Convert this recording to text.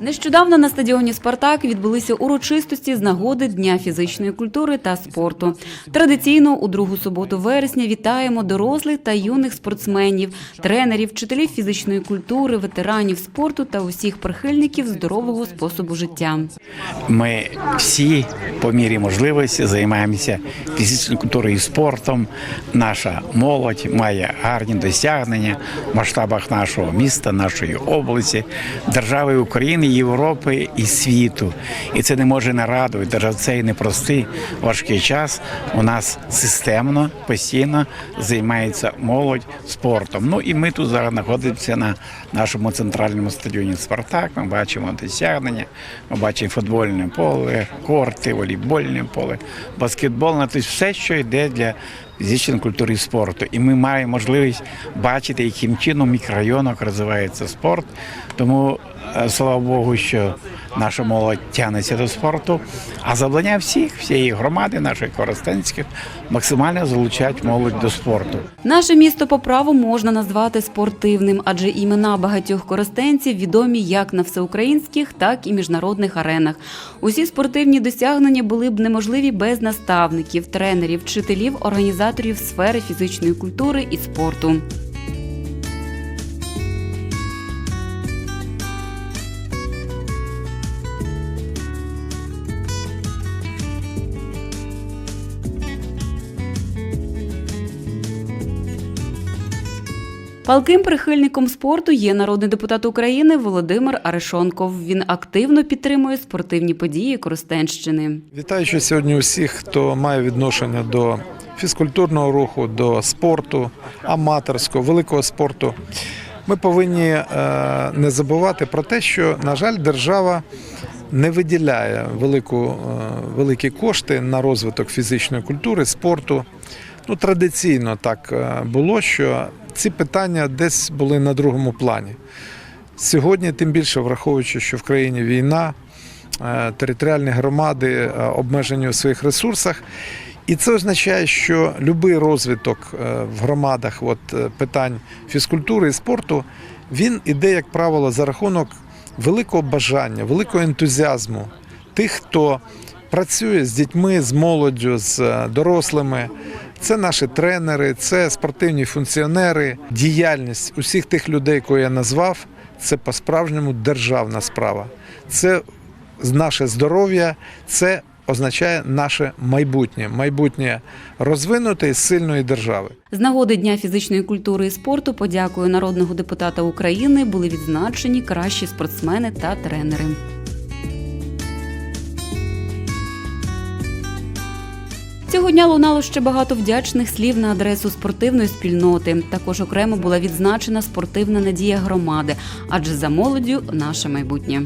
Нещодавно на стадіоні Спартак відбулися урочистості з нагоди Дня фізичної культури та спорту. Традиційно у другу суботу вересня вітаємо дорослих та юних спортсменів, тренерів, вчителів фізичної культури, ветеранів спорту та усіх прихильників здорового способу життя. Ми всі по мірі можливості займаємося фізичною культурою і спортом. Наша молодь має гарні досягнення в масштабах нашого міста, нашої області, держави України, Європи і світу. І це не може не радувати. Навіть в цей непростий важкий час у нас системно, постійно займається молодь спортом. Ну і ми тут зараз знаходимося на нашому центральному стадіоні Спартак. Ми бачимо досягнення, ми бачимо футбольне поле, корти, волейбольне поле, баскетбольне, тобто все, що йде для фізичної культури і спорту. І ми маємо можливість бачити, яким чином в мікрорайонах розвивається спорт. Тому е, слава Богу, що наша молодь тягнеться до спорту, а завдання всіх, всієї громади, нашої Коростенських, максимально залучати молодь до спорту. Наше місто по праву можна назвати спортивним, адже імена багатьох коростенців відомі як на всеукраїнських, так і міжнародних аренах. Усі спортивні досягнення були б неможливі без наставників, тренерів, вчителів, організаторів сфери фізичної культури і спорту. Палким прихильником спорту є народний депутат України Володимир Арешонков. Він активно підтримує спортивні події Коростенщини. Вітаючи сьогодні усіх, хто має відношення до фізкультурного руху, до спорту, аматорського, великого спорту. Ми повинні е, не забувати про те, що, на жаль, держава не виділяє велику, е, великі кошти на розвиток фізичної культури, спорту. Ну, традиційно так е, було, що ці питання десь були на другому плані. Сьогодні, тим більше враховуючи, що в країні війна, територіальні громади обмежені у своїх ресурсах. І це означає, що будь-який розвиток е, в громадах от, е, питань фізкультури і спорту, він іде, як правило, за рахунок великого бажання, великого ентузіазму тих, хто працює з дітьми, з молоддю, з е, дорослими. Це наші тренери, це спортивні функціонери. Діяльність усіх тих людей, кого я назвав, це по-справжньому державна справа. Це наше здоров'я, це означає наше майбутнє, майбутнє розвинутої сильної держави. З нагоди Дня фізичної культури і спорту подякою народного депутата України були відзначені кращі спортсмени та тренери. Цього дня лунало ще багато вдячних слів на адресу спортивної спільноти. Також окремо була відзначена спортивна надія громади, адже за молоддю наше майбутнє.